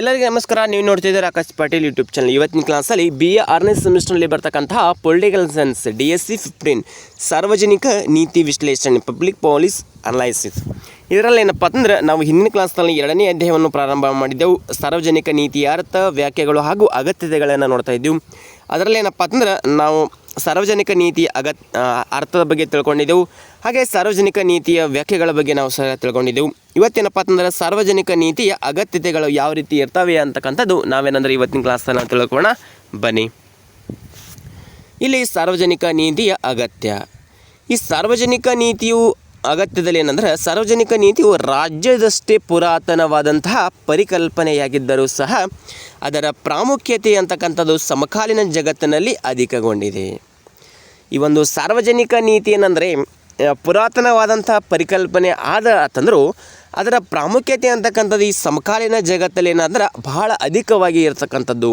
ಎಲ್ಲರಿಗೂ ನಮಸ್ಕಾರ. ನೀವು ನೋಡ್ತಿದ್ದೀರಾ ಆಕಾಶ್ ಪಾಟೀಲ್ ಯೂಟ್ಯೂಬ್ ಚಾನಲ್ ಇವತ್ತಿನ ಕ್ಲಾಸಲ್ಲಿ ಬಿ ಎ ಆರನೇ ಸೆಮಿಸ್ಟರ್ನಲ್ಲಿ ಬರ್ತಕ್ಕಂತಹ political science D S C fifteen ಸಾರ್ವಜನಿಕ ನೀತಿ ವಿಶ್ಲೇಷಣೆ ಪಬ್ಲಿಕ್ ಪಾಲಿಸ್ ಅನಲೈಸಿಸ್ ಇದರಲ್ಲಿ ಏನಪ್ಪ ಅಂತಂದ್ರೆ, ನಾವು ಹಿಂದಿನ ಕ್ಲಾಸ್ನಲ್ಲಿ ಎರಡನೇ ಅಧ್ಯಾಯವನ್ನು ಪ್ರಾರಂಭ ಮಾಡಿದ್ದೆವು. ಸಾರ್ವಜನಿಕ ನೀತಿಯ ಅರ್ಥ, ವ್ಯಾಖ್ಯೆಗಳು ಹಾಗೂ ಅಗತ್ಯತೆಗಳನ್ನು ನೋಡ್ತಾ ಇದ್ದೆವು. ಅದರಲ್ಲಿ ಏನಪ್ಪ ಅಂತಂದ್ರೆ ನಾವು ಸಾರ್ವಜನಿಕ ನೀತಿ ಅಗತ್ ಅರ್ಥದ ಬಗ್ಗೆ ತಿಳ್ಕೊಂಡಿದ್ದೆವು. ಹಾಗೆ ಸಾರ್ವಜನಿಕ ನೀತಿಯ ವ್ಯಾಖ್ಯೆಗಳ ಬಗ್ಗೆ ನಾವು ಸಹ ತಿಳ್ಕೊಂಡಿದ್ದೆವು. ಇವತ್ತೇನಪ್ಪ ಅಂತಂದ್ರೆ ಸಾರ್ವಜನಿಕ ನೀತಿಯ ಅಗತ್ಯತೆಗಳು ಯಾವ ರೀತಿ ಇರ್ತವೆ ಅಂತಕ್ಕಂಥದ್ದು ನಾವೇನಂದ್ರೆ ಇವತ್ತಿನ ಕ್ಲಾಸಲ್ಲಿ ನಾವು ತಿಳ್ಕೊಳ್ಳೋಣ. ಬನ್ನಿ. ಇಲ್ಲಿ ಸಾರ್ವಜನಿಕ ನೀತಿಯ ಅಗತ್ಯ. ಈ ಸಾರ್ವಜನಿಕ ನೀತಿಯು ಅಗತ್ಯದಲ್ಲಿ ಏನಂದ್ರೆ ಸಾರ್ವಜನಿಕ ನೀತಿಯು ರಾಜ್ಯದಷ್ಟೇ ಪುರಾತನವಾದಂತಹ ಪರಿಕಲ್ಪನೆಯಾಗಿದ್ದರೂ ಸಹ ಅದರ ಪ್ರಾಮುಖ್ಯತೆ ಅಂತಕ್ಕಂಥದ್ದು ಸಮಕಾಲೀನ ಜಗತ್ತಿನಲ್ಲಿ ಅಧಿಕಗೊಂಡಿದೆ. ಈ ಒಂದು ಸಾರ್ವಜನಿಕ ನೀತಿ ಏನಂದರೆ ಪುರಾತನವಾದಂಥ ಪರಿಕಲ್ಪನೆ ಆದ ಅಂತಂದರೂ ಅದರ ಪ್ರಾಮುಖ್ಯತೆ ಅಂತಕ್ಕಂಥದ್ದು ಈ ಸಮಕಾಲೀನ ಜಗತ್ತಲ್ಲಿ ಏನಂದ್ರೆ ಬಹಳ ಅಧಿಕವಾಗಿ ಇರತಕ್ಕಂಥದ್ದು.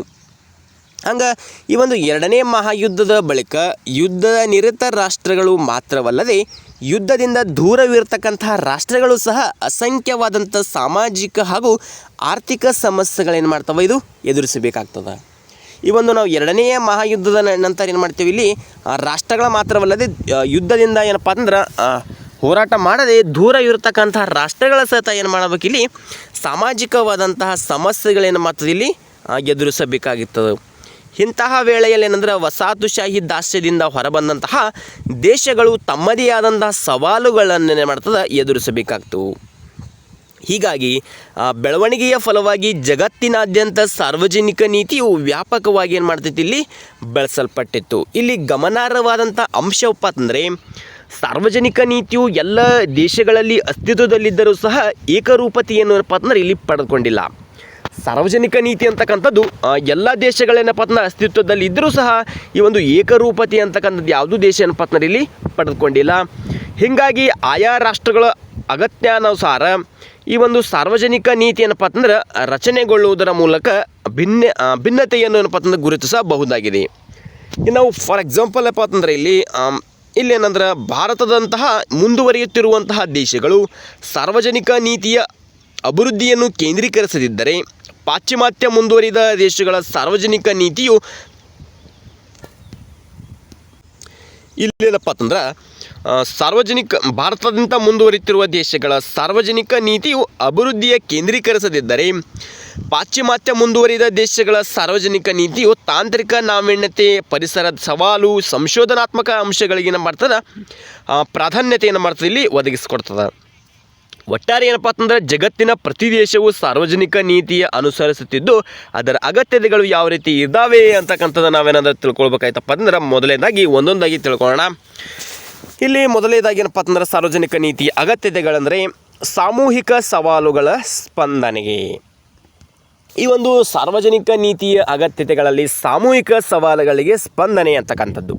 ಹಂಗೆ ಈ ಒಂದು ಎರಡನೇ ಮಹಾಯುದ್ಧದ ಬಳಿಕ ಯುದ್ಧದ ನಿರತ ರಾಷ್ಟ್ರಗಳು ಮಾತ್ರವಲ್ಲದೆ ಯುದ್ಧದಿಂದ ದೂರವಿರತಕ್ಕಂತಹ ರಾಷ್ಟ್ರಗಳು ಸಹ ಅಸಂಖ್ಯವಾದಂಥ ಸಾಮಾಜಿಕ ಹಾಗೂ ಆರ್ಥಿಕ ಸಮಸ್ಯೆಗಳೇನು ಮಾಡ್ತವೆ ಇದು? ಎದುರಿಸಬೇಕಾಗ್ತದೆ. ಈ ಒಂದು ನಾವು ಎರಡನೆಯ ಮಹಾಯುದ್ಧದ ನಂತರ ಏನು ಮಾಡ್ತೀವಿ ಇಲ್ಲಿ? ರಾಷ್ಟ್ರಗಳ ಮಾತ್ರವಲ್ಲದೆ ಯುದ್ಧದಿಂದ ಏನಪ್ಪ ಅಂದ್ರೆ ಹೋರಾಟ ಮಾಡದೆ ದೂರ ಇರತಕ್ಕಂತಹ ರಾಷ್ಟ್ರಗಳ ಸಹಿತ ಏನು ಮಾಡಬೇಕಿಲ್ಲಿ? ಸಾಮಾಜಿಕವಾದಂತಹ ಸಮಸ್ಯೆಗಳೇನು ಮಾಡ್ತದೆ ಇಲ್ಲಿ? ಆ, ಎದುರಿಸಬೇಕಾಗಿರ್ತದೆ ಇಂತಹ ವೇಳೆಯಲ್ಲಿ ಏನಂದ್ರೆ ವಸಾಹತುಶಾಹಿ ದಾಸ್ಯದಿಂದ ಹೊರಬಂದಂತಹ ದೇಶಗಳು ತಮ್ಮದೇ ಆದಂತಹ ಸವಾಲುಗಳನ್ನು ಏನು ಮಾಡ್ತದೆ? ಎದುರಿಸಬೇಕಾಗ್ತು. ಹೀಗಾಗಿ ಬೆಳವಣಿಗೆಯ ಫಲವಾಗಿ ಜಗತ್ತಿನಾದ್ಯಂತ ಸಾರ್ವಜನಿಕ ನೀತಿಯು ವ್ಯಾಪಕವಾಗಿ ಏನು ಮಾಡ್ತೈತಿ ಇಲ್ಲಿ ಬೆಳೆಸಲ್ಪಟ್ಟಿತ್ತು. ಇಲ್ಲಿ ಗಮನಾರ್ಹವಾದಂಥ ಅಂಶವಪ್ಪ ಅಂತಂದರೆ ಸಾರ್ವಜನಿಕ ನೀತಿಯು ಎಲ್ಲ ದೇಶಗಳಲ್ಲಿ ಅಸ್ತಿತ್ವದಲ್ಲಿದ್ದರೂ ಸಹ ಏಕರೂಪತೆಯನ್ನು ಏನಪ್ಪ ಇಲ್ಲಿ ಪಡೆದುಕೊಂಡಿಲ್ಲ. ಸಾರ್ವಜನಿಕ ನೀತಿ ಅಂತಕ್ಕಂಥದ್ದು ಎಲ್ಲ ದೇಶಗಳೇನಪ್ಪ ಅಸ್ತಿತ್ವದಲ್ಲಿ ಇದ್ದರೂ ಸಹ ಈ ಒಂದು ಏಕರೂಪತೆ ಅಂತಕ್ಕಂಥದ್ದು ಯಾವುದೂ ದೇಶ ಏನಪ್ಪ ಇಲ್ಲಿ ಪಡೆದುಕೊಂಡಿಲ್ಲ. ಹೀಗಾಗಿ ಆಯಾ ರಾಷ್ಟ್ರಗಳ ಅಗತ್ಯಾನುಸಾರ ಈ ಒಂದು ಸಾರ್ವಜನಿಕ ನೀತಿ ಏನಪ್ಪ ಅಂತಂದ್ರೆ ರಚನೆಗೊಳ್ಳುವುದರ ಮೂಲಕ ಭಿನ್ನ ಭಿನ್ನತೆಯನ್ನು ಏನಪ್ಪ ಅಂತಂದ್ರೆ ಗುರುತಿಸಬಹುದಾಗಿದೆ ನಾವು ಫಾರ್ ಎಕ್ಸಾಂಪಲ್ ಏನಪ್ಪ ಅಂತಂದ್ರೆ ಇಲ್ಲಿ ಇಲ್ಲಿ ಏನಂದ್ರೆ ಭಾರತದಂತಹ ಮುಂದುವರಿಯುತ್ತಿರುವಂತಹ ದೇಶಗಳು ಸಾರ್ವಜನಿಕ ನೀತಿಯ ಅಭಿವೃದ್ಧಿಯನ್ನು ಕೇಂದ್ರೀಕರಿಸದಿದ್ದರೆ ಪಾಶ್ಚಿಮಾತ್ಯ ಮುಂದುವರಿದ ದೇಶಗಳ ಸಾರ್ವಜನಿಕ ನೀತಿಯು ಇಲ್ಲೇನಪ್ಪ ಅಂತಂದ್ರೆ ಸಾರ್ವಜನಿಕ, ಭಾರತದಿಂದ ಮುಂದುವರಿತಿರುವ ದೇಶಗಳ ಸಾರ್ವಜನಿಕ ನೀತಿಯು ಅಭಿವೃದ್ಧಿಯ ಕೇಂದ್ರೀಕರಿಸದಿದ್ದರೆ, ಪಾಶ್ಚಿಮಾತ್ಯ ಮುಂದುವರಿದ ದೇಶಗಳ ಸಾರ್ವಜನಿಕ ನೀತಿಯು ತಾಂತ್ರಿಕ ನಾವೀಣ್ಯತೆ ಪರಿಸರದ ಸವಾಲು, ಸಂಶೋಧನಾತ್ಮಕ ಅಂಶಗಳಿಗೆ ಏನು ಮಾಡ್ತದೆ ಪ್ರಾಧಾನ್ಯತೆಯನ್ನು ಮಾಡ್ತದೆ ಇಲ್ಲಿ ಒದಗಿಸ್ಕೊಡ್ತದೆ. ಒಟ್ಟಾರೆ ಏನಪ್ಪ ಅಂತಂದ್ರೆ ಜಗತ್ತಿನ ಪ್ರತಿ ದೇಶವು ಸಾರ್ವಜನಿಕ ನೀತಿಯ ಅನುಸರಿಸುತ್ತಿದ್ದು, ಅದರ ಅಗತ್ಯತೆಗಳು ಯಾವ ರೀತಿ ಇದ್ದಾವೆ ಅಂತಕ್ಕಂಥದ್ದು ನಾವೇನಾದರೂ ತಿಳ್ಕೊಳ್ಬೇಕಾಯ್ತಪ್ಪ ಅಂದ್ರೆ ಮೊದಲನೇದಾಗಿ ಒಂದೊಂದಾಗಿ ತಿಳ್ಕೊಳ್ಳೋಣ. ಇಲ್ಲಿ ಮೊದಲನೇದಾಗಿ ಏನಪ್ಪ ಅಂದ್ರೆ ಸಾರ್ವಜನಿಕ ನೀತಿಯ ಅಗತ್ಯತೆಗಳಂದರೆ ಸಾಮೂಹಿಕ ಸವಾಲುಗಳ ಸ್ಪಂದನೆಗೆ. ಈ ಒಂದು ಸಾರ್ವಜನಿಕ ನೀತಿಯ ಅಗತ್ಯತೆಗಳಲ್ಲಿ ಸಾಮೂಹಿಕ ಸವಾಲುಗಳಿಗೆ ಸ್ಪಂದನೆ ಅಂತಕ್ಕಂಥದ್ದು.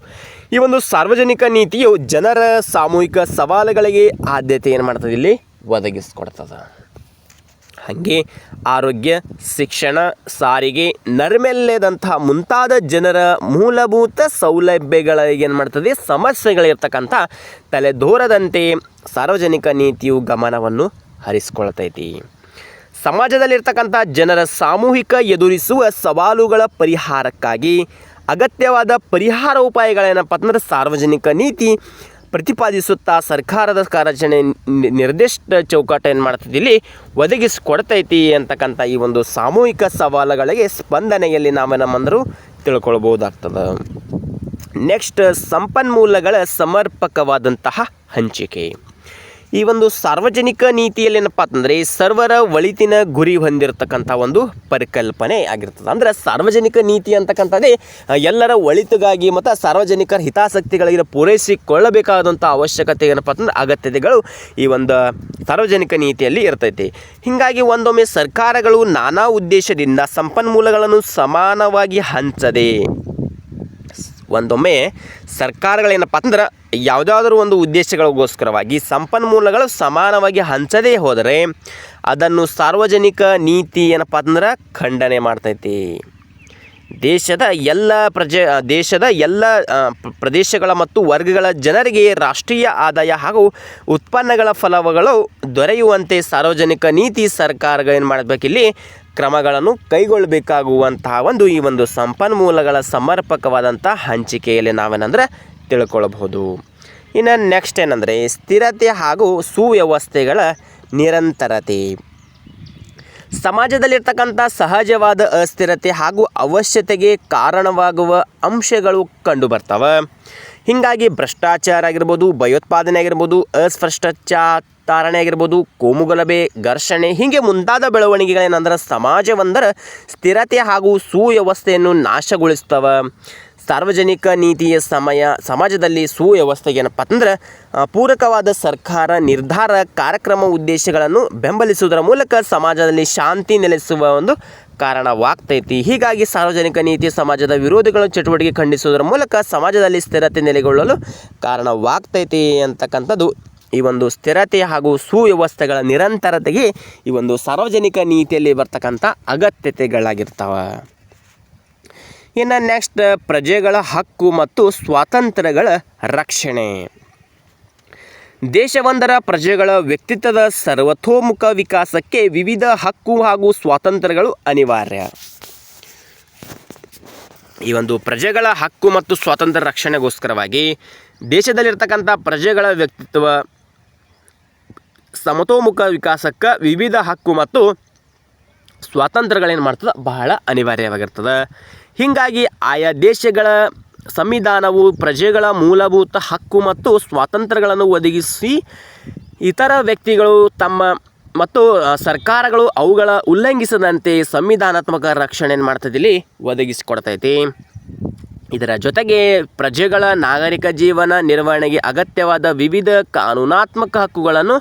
ಈ ಒಂದು ಸಾರ್ವಜನಿಕ ನೀತಿಯು ಜನರ ಸಾಮೂಹಿಕ ಸವಾಲುಗಳಿಗೆ ಆದ್ಯತೆ ಏನು ಮಾಡ್ತದೆ ಇಲ್ಲಿ? ಒದಗಿಸ್ಕೊಡ್ತದೆ. ಹಾಗೆ ಆರೋಗ್ಯ, ಶಿಕ್ಷಣ, ಸಾರಿಗೆ, ನರ್ಮೆಲ್ಲೆದಂತಹ ಮುಂತಾದ ಜನರ ಮೂಲಭೂತ ಸೌಲಭ್ಯಗಳಿಗೆ ಏನು ಮಾಡ್ತದೆ? ಸಮಸ್ಯೆಗಳಿರ್ತಕ್ಕಂಥ ತಲೆದೋರದಂತೆ ಸಾರ್ವಜನಿಕ ನೀತಿಯು ಗಮನವನ್ನು ಹರಿಸ್ಕೊಳ್ತೈತಿ. ಸಮಾಜದಲ್ಲಿರ್ತಕ್ಕಂಥ ಜನರ ಸಾಮೂಹಿಕ ಎದುರಿಸುವ ಸವಾಲುಗಳ ಪರಿಹಾರಕ್ಕಾಗಿ ಅಗತ್ಯವಾದ ಪರಿಹಾರ ಉಪಾಯಗಳೇನಪ್ಪ ಅಂತಂದ್ರೆ ಸಾರ್ವಜನಿಕ ನೀತಿ ಪ್ರತಿಪಾದಿಸುತ್ತಾ ಸರ್ಕಾರದ ಕಾರ್ಯಾಚರಣೆ ನಿರ್ದಿಷ್ಟ ಚೌಕಟ್ಟು ಏನು ಮಾಡ್ತದೆ ಇಲ್ಲಿ ಒದಗಿಸಿಕೊಡ್ತೈತಿ ಅಂತಕ್ಕಂಥ ಈ ಒಂದು ಸಾಮೂಹಿಕ ಸವಾಲುಗಳಿಗೆ ಸ್ಪಂದನೆಯಲ್ಲಿ ನಾವು ನಮ್ಮಂದರು ತಿಳ್ಕೊಳ್ಬೋದಾಗ್ತದೆ ನೆಕ್ಸ್ಟ್, ಸಂಪನ್ಮೂಲಗಳ ಸಮರ್ಪಕವಾದಂತಹ ಹಂಚಿಕೆ. ಈ ಒಂದು ಸಾರ್ವಜನಿಕ ನೀತಿಯಲ್ಲಿ ಏನಪ್ಪ ಅಂತಂದರೆ ಸರ್ವರ ಒಳಿತಿನ ಗುರಿ ಹೊಂದಿರತಕ್ಕಂಥ ಒಂದು ಪರಿಕಲ್ಪನೆ ಆಗಿರ್ತದೆ. ಅಂದರೆ ಸಾರ್ವಜನಿಕ ನೀತಿ ಅಂತಕ್ಕಂಥದ್ದೇ ಎಲ್ಲರ ಒಳಿತಿಗಾಗಿ ಮತ್ತು ಸಾರ್ವಜನಿಕರ ಹಿತಾಸಕ್ತಿಗಳಿಗೆ ಪೂರೈಸಿಕೊಳ್ಳಬೇಕಾದಂಥ ಅವಶ್ಯಕತೆ ಏನಪ್ಪ ಅಂತಂದ್ರೆ ಅಗತ್ಯತೆಗಳು ಈ ಒಂದು ಸಾರ್ವಜನಿಕ ನೀತಿಯಲ್ಲಿ ಇರ್ತೈತಿ. ಹೀಗಾಗಿ ಒಂದೊಮ್ಮೆ ಸರ್ಕಾರಗಳು ನಾನಾ ಉದ್ದೇಶದಿಂದ ಸಂಪನ್ಮೂಲಗಳನ್ನು ಸಮಾನವಾಗಿ ಹಂಚದೆ ಒಂದೊಮ್ಮೆ ಸರ್ಕಾರಗಳೇನಪ್ಪ ಅಂದ್ರೆ ಯಾವುದಾದ್ರೂ ಒಂದು ಉದ್ದೇಶಗಳಿಗೋಸ್ಕರವಾಗಿ ಸಂಪನ್ಮೂಲಗಳು ಸಮಾನವಾಗಿ ಹಂಚದೇ ಹೋದರೆ ಅದನ್ನು ಸಾರ್ವಜನಿಕ ನೀತಿ ಏನಪ್ಪ ಅಂದ್ರೆ ಖಂಡನೆ ಮಾಡ್ತೈತಿ. ದೇಶದ ಎಲ್ಲ ಪ್ರಜೆ ದೇಶದ ಎಲ್ಲ ಪ್ರದೇಶಗಳ ಮತ್ತು ವರ್ಗಗಳ ಜನರಿಗೆ ರಾಷ್ಟ್ರೀಯ ಆದಾಯ ಹಾಗೂ ಉತ್ಪನ್ನಗಳ ಫಲವಗಳು ದೊರೆಯುವಂತೆ ಸಾರ್ವಜನಿಕ ನೀತಿ ಸರ್ಕಾರಗಳು ಏನು ಮಾಡಬೇಕಿಲ್ಲಿ ಕ್ರಮಗಳನ್ನು ಕೈಗೊಳ್ಳಬೇಕಾಗುವಂತಹ ಒಂದು ಈ ಒಂದು ಸಂಪನ್ಮೂಲಗಳ ಸಮರ್ಪಕವಾದಂಥ ಹಂಚಿಕೆಯಲ್ಲಿ ನಾವೇನಂದ್ರೆ ತಿಳ್ಕೊಳ್ಬಹುದು. ಇನ್ನು ನೆಕ್ಸ್ಟ್ ಏನಂದರೆ ಸ್ಥಿರತೆ ಹಾಗೂ ಸುವ್ಯವಸ್ಥೆಗಳ ನಿರಂತರತೆ. ಸಮಾಜದಲ್ಲಿರ್ತಕ್ಕಂಥ ಸಹಜವಾದ ಅಸ್ಥಿರತೆ ಹಾಗೂ ಅವಶ್ಯತೆಗೆ ಕಾರಣವಾಗುವ ಅಂಶಗಳು ಕಂಡುಬರ್ತವೆ. ಹೀಗಾಗಿ ಭ್ರಷ್ಟಾಚಾರ ಆಗಿರ್ಬೋದು, ಭಯೋತ್ಪಾದನೆ ಆಗಿರ್ಬೋದು ಅಸ್ಪಷ್ಟಚಾರಣೆ ಆಗಿರ್ಬೋದು ಕೋಮುಗಲಭೆ ಘರ್ಷಣೆ, ಹೀಗೆ ಮುಂತಾದ ಬೆಳವಣಿಗೆಗಳೇನಂದ್ರೆ ಸಮಾಜವೊಂದರ ಸ್ಥಿರತೆ ಹಾಗೂ ಸುವ್ಯವಸ್ಥೆಯನ್ನು ನಾಶಗೊಳಿಸ್ತವೆ. ಸಾರ್ವಜನಿಕ ನೀತಿಯ ಸಮಯ, ಸಮಾಜದಲ್ಲಿ ಸುವ್ಯವಸ್ಥೆ ಏನಪ್ಪ ಅಂತಂದ್ರೆ ಪೂರಕವಾದ ಸರ್ಕಾರ ನಿರ್ಧಾರ ಕಾರ್ಯಕ್ರಮ ಉದ್ದೇಶಗಳನ್ನು ಬೆಂಬಲಿಸುವುದರ ಮೂಲಕ ಸಮಾಜದಲ್ಲಿ ಶಾಂತಿ ನೆಲೆಸುವ ಒಂದು ಕಾರಣವಾಗ್ತೈತಿ. ಹೀಗಾಗಿ ಸಾರ್ವಜನಿಕ ನೀತಿ ಸಮಾಜದ ವಿರೋಧಿಗಳ ಚಟುವಟಿಕೆ ಖಂಡಿಸುವುದರ ಮೂಲಕ ಸಮಾಜದಲ್ಲಿ ಸ್ಥಿರತೆ ನೆಲೆಗೊಳ್ಳಲು ಕಾರಣವಾಗ್ತೈತಿ ಅಂತಕ್ಕಂಥದ್ದು ಈ ಒಂದು ಸ್ಥಿರತೆ ಹಾಗೂ ಸುವ್ಯವಸ್ಥೆಗಳ ನಿರಂತರತೆಗೆ ಈ ಒಂದು ಸಾರ್ವಜನಿಕ ನೀತಿಯಲ್ಲಿ ಬರ್ತಕ್ಕಂಥ ಅಗತ್ಯತೆಗಳಾಗಿರ್ತವೆ. ಇನ್ನು ನೆಕ್ಸ್ಟ್ ಪ್ರಜೆಗಳ ಹಕ್ಕು ಮತ್ತು ಸ್ವಾತಂತ್ರ್ಯಗಳ ರಕ್ಷಣೆ. ದೇಶವೊಂದರ ಪ್ರಜೆಗಳ ವ್ಯಕ್ತಿತ್ವದ ಸರ್ವತೋಮುಖ ವಿಕಾಸಕ್ಕೆ ವಿವಿಧ ಹಕ್ಕು ಹಾಗೂ ಸ್ವಾತಂತ್ರ್ಯಗಳು ಅನಿವಾರ್ಯ. ಈ ಒಂದು ಪ್ರಜೆಗಳ ಹಕ್ಕು ಮತ್ತು ಸ್ವಾತಂತ್ರ್ಯ ರಕ್ಷಣೆಗೋಸ್ಕರವಾಗಿ ದೇಶದಲ್ಲಿರ್ತಕ್ಕಂಥ ಪ್ರಜೆಗಳ ವ್ಯಕ್ತಿತ್ವ, ಸಮತೋಮುಖ ವಿಕಾಸಕ್ಕೆ ವಿವಿಧ ಹಕ್ಕು ಮತ್ತು ಸ್ವಾತಂತ್ರ್ಯಗಳೇನು ಮಾಡ್ತದೆ? ಬಹಳ ಅನಿವಾರ್ಯವಾಗಿರ್ತದೆ. ಹೀಗಾಗಿ ಆಯಾ ದೇಶಗಳ ಸಂವಿಧಾನವು, ಪ್ರಜೆಗಳ ಮೂಲಭೂತ ಹಕ್ಕು ಮತ್ತು ಸ್ವಾತಂತ್ರ್ಯಗಳನ್ನು ಒದಗಿಸಿ ಇತರ ವ್ಯಕ್ತಿಗಳು ತಮ್ಮ ಮತ್ತು ಸರ್ಕಾರಗಳು ಅವುಗಳ ಉಲ್ಲಂಘಿಸದಂತೆ ಸಂವಿಧಾನಾತ್ಮಕ ರಕ್ಷಣೆಯನ್ನು ಮಾಡ್ತದಿಲ್ಲಿ ಒದಗಿಸಿಕೊಡ್ತೈತಿ. ಇದರ ಜೊತೆಗೆ ಪ್ರಜೆಗಳ ನಾಗರಿಕ ಜೀವನ ನಿರ್ವಹಣೆಗೆ ಅಗತ್ಯವಾದ ವಿವಿಧ ಕಾನೂನಾತ್ಮಕ ಹಕ್ಕುಗಳನ್ನು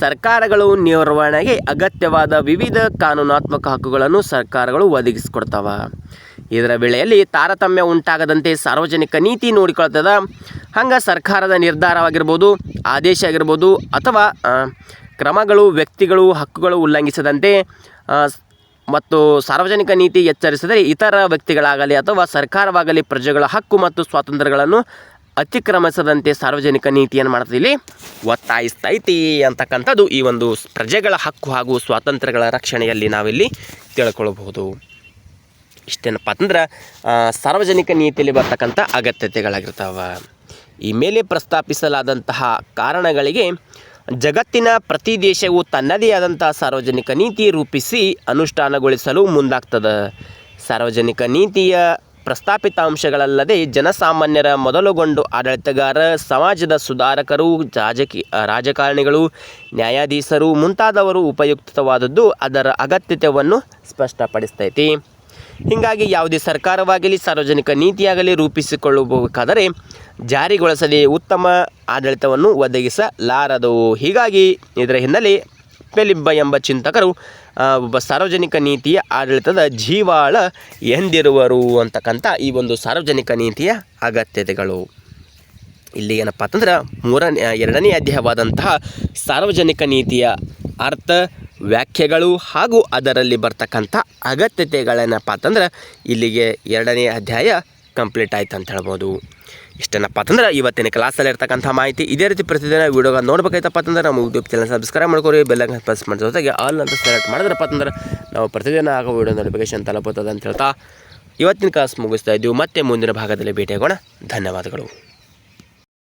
ಸರ್ಕಾರಗಳು ನಿರ್ವಹಣೆಗೆ ಅಗತ್ಯವಾದ ವಿವಿಧ ಕಾನೂನಾತ್ಮಕ ಹಕ್ಕುಗಳನ್ನು ಸರ್ಕಾರಗಳು ಒದಗಿಸಿಕೊಡ್ತವೆ. ಇದರ ವೇಳೆಯಲ್ಲಿ ತಾರತಮ್ಯ ಉಂಟಾಗದಂತೆ ಸಾರ್ವಜನಿಕ ನೀತಿ ನೋಡಿಕೊಳ್ತದ. ಹಂಗೆ ಸರ್ಕಾರದ ನಿರ್ಧಾರವಾಗಿರ್ಬೋದು, ಆದೇಶ ಆಗಿರ್ಬೋದು ಅಥವಾ ಕ್ರಮಗಳು, ವ್ಯಕ್ತಿಗಳು, ಹಕ್ಕುಗಳು ಉಲ್ಲಂಘಿಸದಂತೆ ಮತ್ತು ಸಾರ್ವಜನಿಕ ನೀತಿ ಎಚ್ಚರಿಸಿದರೆ ಇತರ ವ್ಯಕ್ತಿಗಳಾಗಲಿ ಅಥವಾ ಸರ್ಕಾರವಾಗಲಿ ಪ್ರಜೆಗಳ ಹಕ್ಕು ಮತ್ತು ಸ್ವಾತಂತ್ರ್ಯಗಳನ್ನು ಅತಿಕ್ರಮಿಸದಂತೆ ಸಾರ್ವಜನಿಕ ನೀತಿಯನ್ನು ಮಾಡ್ತದೆ. ಇಲ್ಲಿ ಒತ್ತಾಯಿಸ್ತೈತಿ ಅಂತಕ್ಕಂಥದ್ದು ಈ ಒಂದು ಪ್ರಜೆಗಳ ಹಕ್ಕು ಹಾಗೂ ಸ್ವಾತಂತ್ರ್ಯಗಳ ರಕ್ಷಣೆಯಲ್ಲಿ ನಾವಿಲ್ಲಿ ತಿಳ್ಕೊಳ್ಬಹುದು. ಇಷ್ಟೇನಪ್ಪ ಅಂದ್ರೆ ಸಾರ್ವಜನಿಕ ನೀತಿಯಲ್ಲಿ ಬರ್ತಕ್ಕಂಥ ಅಗತ್ಯತೆಗಳಾಗಿರ್ತಾವೆ. ಈ ಮೇಲೆ ಪ್ರಸ್ತಾಪಿಸಲಾದಂತಹ ಕಾರಣಗಳಿಗೆ ಜಗತ್ತಿನ ಪ್ರತಿ ದೇಶವು ತನ್ನದೇ ಆದಂಥ ಸಾರ್ವಜನಿಕ ನೀತಿ ರೂಪಿಸಿ ಅನುಷ್ಠಾನಗೊಳಿಸಲು ಮುಂದಾಗ್ತದೆ. ಸಾರ್ವಜನಿಕ ನೀತಿಯ ಪ್ರಸ್ತಾಪಿತ ಅಂಶಗಳಲ್ಲದೆ ಜನಸಾಮಾನ್ಯರ ಮೊದಲುಗೊಂಡು ಆಡಳಿತಗಾರ, ಸಮಾಜದ ಸುಧಾರಕರು ರಾಜಕೀಯ ರಾಜಕಾರಣಿಗಳು, ನ್ಯಾಯಾಧೀಶರು ಮುಂತಾದವರು ಉಪಯುಕ್ತವಾದದ್ದು ಅದರ ಅಗತ್ಯತೆಯನ್ನು ಸ್ಪಷ್ಟಪಡಿಸ್ತೈತಿ. ಹೀಗಾಗಿ ಯಾವುದೇ ಸರ್ಕಾರವಾಗಲಿ, ಸಾರ್ವಜನಿಕ ನೀತಿಯಾಗಲಿ ರೂಪಿಸಿಕೊಳ್ಳಬೇಕಾದರೆ ಜಾರಿಗೊಳಿಸದೆ ಉತ್ತಮ ಆಡಳಿತವನ್ನು ಒದಗಿಸಲಾರದು. ಹೀಗಾಗಿ ಇದರ ಹಿನ್ನೆಲೆ ಪೆಲಿಬ್ಬ ಎಂಬ ಚಿಂತಕರು ಒಬ್ಬ ಸಾರ್ವಜನಿಕ ನೀತಿಯ ಆಡಳಿತದ ಜೀವಾಳ ಎಂದಿರುವರು ಅಂತಕ್ಕಂಥ ಈ ಒಂದು ಸಾರ್ವಜನಿಕ ನೀತಿಯ ಅಗತ್ಯತೆಗಳು. ಇಲ್ಲಿ ಏನಪ್ಪ ಅಂತಂದ್ರೆ ಮೂರನೇ, ಎರಡನೇ ಅಧ್ಯಾಯವಾದಂತಹ ಸಾರ್ವಜನಿಕ ನೀತಿಯ ಅರ್ಥ ವ್ಯಾಖ್ಯೆಗಳು ಹಾಗೂ ಅದರಲ್ಲಿ ಬರ್ತಕ್ಕಂಥ ಅಗತ್ಯತೆಗಳೇನಪ್ಪ ಅಂತಂದ್ರೆ ಇಲ್ಲಿಗೆ ಎರಡನೇ ಅಧ್ಯಾಯ ಕಂಪ್ಲೀಟ್ ಆಯ್ತು ಅಂತ ಹೇಳ್ಬೋದು. ಇಷ್ಟೇನಪ್ಪ ಅಂತಂದ್ರೆ ಇವತ್ತಿನ ಕ್ಲಾಸಲ್ಲಿ ಇರ್ತಕ್ಕಂಥ ಮಾಹಿತಿ ಇದೇ ರೀತಿ ಪ್ರತಿದಿನ ವೀಡಿಯೋಗಳು ನೋಡ್ಬೇಕಾಯ್ತಪ್ಪ ಅಂತಂದ್ರೆ ನಮ್ಮ ಯೂಟ್ಯೂಬ್ ಚಾನಲ್ ಸಬ್ಸ್ಕ್ರೈಬ್ ಮಾಡ್ಕೊರಿ ಬೆಲ್ಲಂಗೆ ಪ್ರೆಸ್ ಮಾಡಿದ ಜೊತೆಗೆ ಆಲ್ ಅಂತ ಸೆಲೆಕ್ಟ್ ಮಾಡಿದ್ರಪ್ಪ ಅಂತಂದ್ರೆ ನಾವು ಪ್ರತಿದಿನ ಆಗೋ ವೀಡಿಯೋ ನೋಟಿಫಿಕೇಶನ್ ತಲುಪುತ್ತದೆ ಅಂತ ಹೇಳ್ತಾ ಇವತ್ತಿನ ಕ್ಲಾಸ್ ಮುಗಿಸ್ತಾ ಇದ್ದೀವಿ. ಮತ್ತೆ ಮುಂದಿನ ಭಾಗದಲ್ಲಿ ಭೇಟಿಯಾಗೋಣ. ಧನ್ಯವಾದಗಳು.